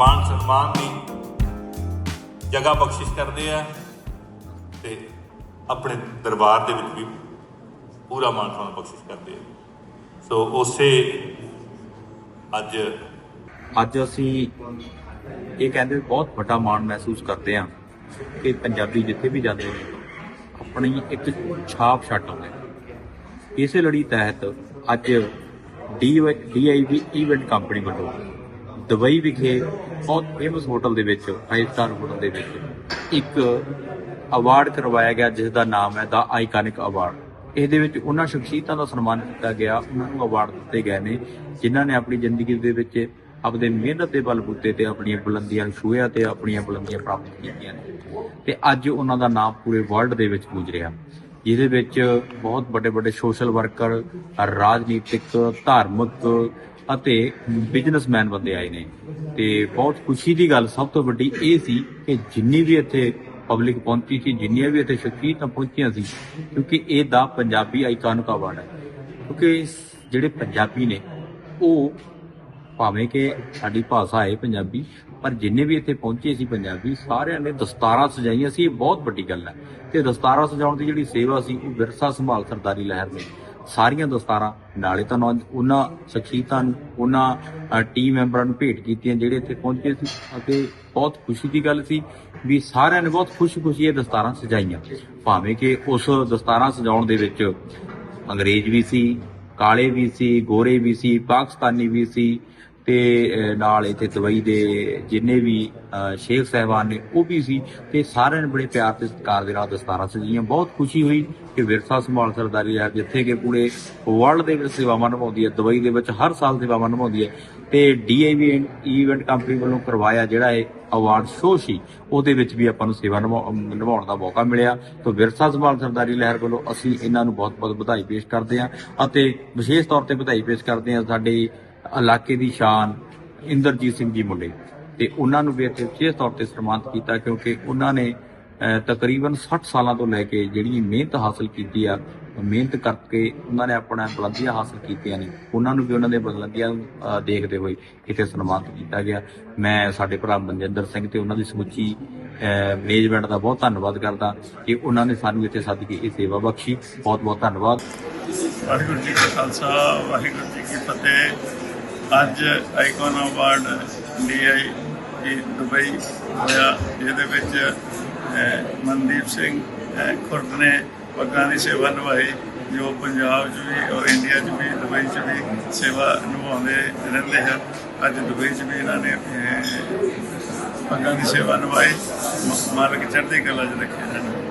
ਮਾਨ ਸਨਮਾਨ ਦੀ ਜਗ੍ਹਾ ਬਖਸ਼ਿਸ਼ ਕਰਦੇ ਆ ਤੇ ਆਪਣੇ ਦਰਬਾਰ ਦੇ ਵਿੱਚ ਵੀ ਪੂਰਾ ਮਾਨ ਸਨਮਾਨ ਬਖਸ਼ਿਸ਼ ਕਰਦੇ ਆ। ਸੋ ਉਸੇ ਅੱਜ ਅੱਜ ਅਸੀਂ ਇਹ ਕਹਿੰਦੇ ਬਹੁਤ ਵੱਡਾ ਮਾਣ ਮਹਿਸੂਸ ਕਰਦੇ ਹਾਂ ਕਿ ਪੰਜਾਬੀ ਜਿੱਥੇ ਵੀ ਜਾਂਦੇ ਨੇ, ਆਪਣੀ ਇੱਕ ਛਾਪ ਛੱਡ ਆਉਂਦੇ ਇਸੇ ਲੜੀ ਤਹਿਤ ਅੱਜ ਡੀਆਈਵੀ ਇਵੈਂਟ ਕੰਪਨੀ ਵੱਲੋਂ ਦੁਬਈ ਵਿਖੇ ਬਹੁਤ ਫੇਮਸ ਹੋਟਲ ਦੇ ਵਿੱਚ ਫਾਈਵ ਸਟਾਰ ਹੋਟਲ ਦੇ ਵਿੱਚ ਇੱਕ ਅਵਾਰਡ ਕਰਵਾਇਆ ਗਿਆ, ਜਿਸ ਦਾ ਨਾਮ ਹੈ ਦਾ ਆਈਕਨਿਕ ਅਵਾਰਡ ਇਹਦੇ ਵਿੱਚ ਉਹਨਾਂ ਸ਼ਖਸੀਅਤਾਂ ਦਾ ਸਨਮਾਨ ਕੀਤਾ ਗਿਆ, ਉਹਨਾਂ ਨੂੰ ਅਵਾਰਡ ਦਿੱਤੇ ਗਏ ਨੇ, ਜਿਨ੍ਹਾਂ ਨੇ ਆਪਣੀ ਜ਼ਿੰਦਗੀ ਦੇ ਵਿੱਚ ਆਪਦੇ ਮਿਹਨਤ ਦੇ ਬਲਬੂਤੇ ਤੇ ਆਪਣੀਆਂ ਬੁਲੰਦੀਆਂ ਨੂੰ ਛੂਹਿਆ ਤੇ ਆਪਣੀਆਂ ਬੁਲੰਦੀਆਂ ਪ੍ਰਾਪਤ ਕੀਤੀਆਂ ਨੇ। ਤੇ ਅੱਜ ਉਹਨਾਂ ਦਾ ਨਾਮ ਪੂਰੇ ਵਰਲਡ ਦੇ ਵਿੱਚ ਗੂੰਜ ਰਿਹਾ। ਜਿਹਦੇ ਵਿੱਚ ਬਹੁਤ ਵੱਡੇ ਵੱਡੇ ਸੋਸ਼ਲ ਵਰਕਰ ਰਾਜਨੀਤਿਕ, ਧਾਰਮਿਕ ਅਤੇ ਬਿਜ਼ਨਸਮੈਨ ਬੰਦੇ ਆਏ ਨੇ। ਤੇ ਬਹੁਤ ਖੁਸ਼ੀ ਦੀ ਗੱਲ ਸਭ ਤੋਂ ਵੱਡੀ ਇਹ ਸੀ ਕਿ ਜਿੰਨੀ ਵੀ ਇੱਥੇ ਪਬਲਿਕ ਪਹੁੰਚੀ ਸੀ, ਜਿੰਨੀਆਂ ਵੀ ਇੱਥੇ ਸ਼ਖਸੀਅਤਾਂ ਪਹੁੰਚੀਆਂ ਸੀ, ਕਿਉਂਕਿ ਇਹ ਦਾ ਪੰਜਾਬੀ ਆਈਕਾਨਿਕ ਅਵਾਰਡ ਹੈ। ਕਿਉਂਕਿ ਜਿਹੜੇ ਪੰਜਾਬੀ ਨੇ, ਉਹ ਭਾਵੇਂ ਕਿ ਸਾਡੀ ਭਾਸ਼ਾ ਹੈ ਪੰਜਾਬੀ, ਪਰ ਜਿੰਨੇ ਵੀ ਇੱਥੇ ਪਹੁੰਚੇ ਸੀ ਪੰਜਾਬੀ, ਸਾਰਿਆਂ ਨੇ ਦਸਤਾਰਾਂ ਸਜਾਈਆਂ ਸੀ। ਇਹ ਬਹੁਤ ਵੱਡੀ ਗੱਲ ਹੈ ਤੇ ਦਸਤਾਰਾਂ ਸਜਾਉਣ ਦੀ ਜਿਹੜੀ ਸੇਵਾ ਸੀ, ਉਹ ਵਿਰਸਾ ਸੰਭਾਲ ਸਰਦਾਰੀ ਲਹਿਰ ਨੇ ਸਾਰੀਆਂ ਦਸਤਾਰਾਂ ਨਾਲੇ ਤਾਂ ਨੌ- ਉਹਨਾਂ ਸ਼ਖਸੀਅਤਾਂ ਨੂੰ, ਉਹਨਾਂ ਟੀਮ ਮੈਂਬਰਾਂ ਨੂੰ ਭੇਟ ਕੀਤੀਆਂ ਜਿਹੜੇ ਇੱਥੇ ਪਹੁੰਚੇ ਸੀ ਅਤੇ ਬਹੁਤ ਖੁਸ਼ੀ ਦੀ ਗੱਲ ਸੀ ਵੀ ਸਾਰਿਆਂ ਨੇ ਬਹੁਤ ਖੁਸ਼ੀ-ਖੁਸ਼ੀ ਇਹ ਦਸਤਾਰਾਂ ਸਜਾਈਆਂ। ਭਾਵੇਂ ਕਿ ਉਸ ਦਸਤਾਰਾਂ ਸਜਾਉਣ ਦੇ ਵਿੱਚ ਅੰਗਰੇਜ਼ ਵੀ ਸੀ, ਕਾਲੇ ਵੀ ਸੀ, ਗੋਰੇ ਵੀ ਸੀ, ਪਾਕਿਸਤਾਨੀ ਵੀ ਸੀ ਤੇ ਨਾਲ ਇੱਥੇ ਦੁਬਈ ਦੇ ਜਿੰਨੇ ਵੀ ਸ਼ੇਖ ਸਹਿਬਾਨ ਨੇ, ਉਹ ਵੀ ਸੀ ਤੇ ਸਾਰਿਆਂ ਨੇ ਬੜੇ ਪਿਆਰ ਤੇ ਸਤਿਕਾਰ ਦੇ ਨਾਲ ਦਸਤਾਰਾਂ ਸਜਾਈਆਂ। ਬਹੁਤ ਖੁਸ਼ੀ ਹੋਈ ਕਿ ਵਿਰਸਾ ਸੰਭਾਲ ਸਰਦਾਰੀ ਹੈ ਜਿੱਥੇ ਕਿ ਪੂਰੇ ਵਰਲਡ ਦੇ ਵਿੱਚ ਸੇਵਾਵਾਂ ਨਿਭਾਉਂਦੀ ਹੈ ਦੁਬਈ ਦੇ ਵਿੱਚ ਹਰ ਸਾਲ ਸੇਵਾਵਾਂ ਨਿਭਾਉਂਦੀ ਹੈ। ਤੇ ਡੀਆਈਵੀ ਇਵੈਂਟ ਕੰਪਨੀ ਵੱਲੋਂ ਕਰਵਾਇਆ ਜਿਹੜਾ ਇਹ ਅਵਾਰਡ ਸ਼ੋਅ ਸੀ, ਉਹਦੇ ਵਿੱਚ ਵੀ ਆਪਾਂ ਨੂੰ ਸੇਵਾ ਨਿਭਾ- ਨਿਭਾਉਣ ਦਾ ਮੌਕਾ ਮਿਲਿਆ। ਤਾਂ ਵਿਰਸਾ ਸੰਭਾਲ ਸਰਦਾਰੀ ਲਹਿਰ ਵੱਲੋਂ ਅਸੀਂ ਇਹਨਾਂ ਨੂੰ ਬਹੁਤ-ਬਹੁਤ ਵਧਾਈ ਪੇਸ਼ ਕਰਦੇ ਹਾਂ ਅਤੇ ਵਿਸ਼ੇਸ਼ ਤੌਰ ਤੇ ਵਧਾਈ ਪੇਸ਼ ਕਰਦੇ ਹਾਂ ਸਾਡੇ ਇਲਾਕੇ ਦੀ ਸ਼ਾਨ ਇੰਦਰਜੀਤ ਸਿੰਘ ਜੀ ਮੁੰਡੇ। ਤੇ ਉਹਨਾਂ ਨੂੰ ਵੀ ਇੱਥੇ ਵਿਸ਼ੇਸ਼ ਤੌਰ ਤੇ ਸਨਮਾਨਿਤ ਕੀਤਾ ਕਿਉਂਕਿ ਉਹਨਾਂ ਨੇ ਤਕਰੀਬਨ 60 ਸਾਲਾਂ ਤੋਂ ਲੈ ਕੇ ਜਿਹੜੀ ਮਿਹਨਤ ਹਾਸਲ ਕੀਤੀ ਆ, ਮਿਹਨਤ ਕਰਕੇ ਉਹਨਾਂ ਨੇ ਆਪਣਾ ਬੁਲੰਦੀਆਂ ਹਾਸਲ ਕੀਤੀਆਂ ਨੇ। ਉਹਨਾਂ ਨੂੰ ਵੀ ਉਹਨਾਂ ਦੇ ਬੁਲੰਦੀਆਂ ਦੇਖਦੇ ਹੋਏ ਇੱਥੇ ਸਨਮਾਨਿਤ ਕੀਤਾ ਗਿਆ। ਮੈਂ ਸਾਡੇ ਭਰਾ ਮਨਜਿੰਦਰ ਸਿੰਘ ਤੇ ਉਹਨਾਂ ਦੀ ਸਮੁੱਚੀ ਮੈਨੇਜਮੈਂਟ ਦਾ ਬਹੁਤ ਧੰਨਵਾਦ ਕਰਦਾ ਕਿ ਉਹਨਾਂ ਨੇ ਸਾਨੂੰ ਇੱਥੇ ਸੱਦ ਕੇ ਇਹ ਸੇਵਾ ਬਖਸ਼ੀ। ਬਹੁਤ ਬਹੁਤ ਧੰਨਵਾਦ। ਵਾਹਿਗੁਰੂ ਜੀ ਕਾ ਖਾਲਸਾ, ਵਾਹਿਗੁਰੂ ਜੀ ਕੀ ਫਤਿਹ। ਅੱਜ ਆਈਕਨ ਅਵਾਰਡ ਡੀਆਈ ਦੀ ਦੁਬਈ ਹੋਇਆ, ਜਿਹਦੇ ਵਿੱਚ ਮਨਦੀਪ ਸਿੰਘ ਖੁਰਦ ਨੇ ਪੱਗਾਂ ਦੀ ਸੇਵਾ ਨਿਭਾਈ, ਜੋ ਪੰਜਾਬ 'ਚ ਵੀ ਔਰ ਇੰਡੀਆ 'ਚ ਵੀ, ਦੁਬਈ 'ਚ ਵੀ ਸੇਵਾ ਨਿਭਾਉਂਦੇ ਰਹਿੰਦੇ ਹਨ। ਅੱਜ ਦੁਬਈ 'ਚ ਵੀ ਇਹਨਾਂ ਨੇ ਪੱਗਾਂ ਦੀ ਸੇਵਾ ਨਿਭਾਈ। ਮ- ਮਾਲਕ ਚੜ੍ਹਦੀ ਕਲਾ 'ਚ ਰੱਖੇ ਹਨ।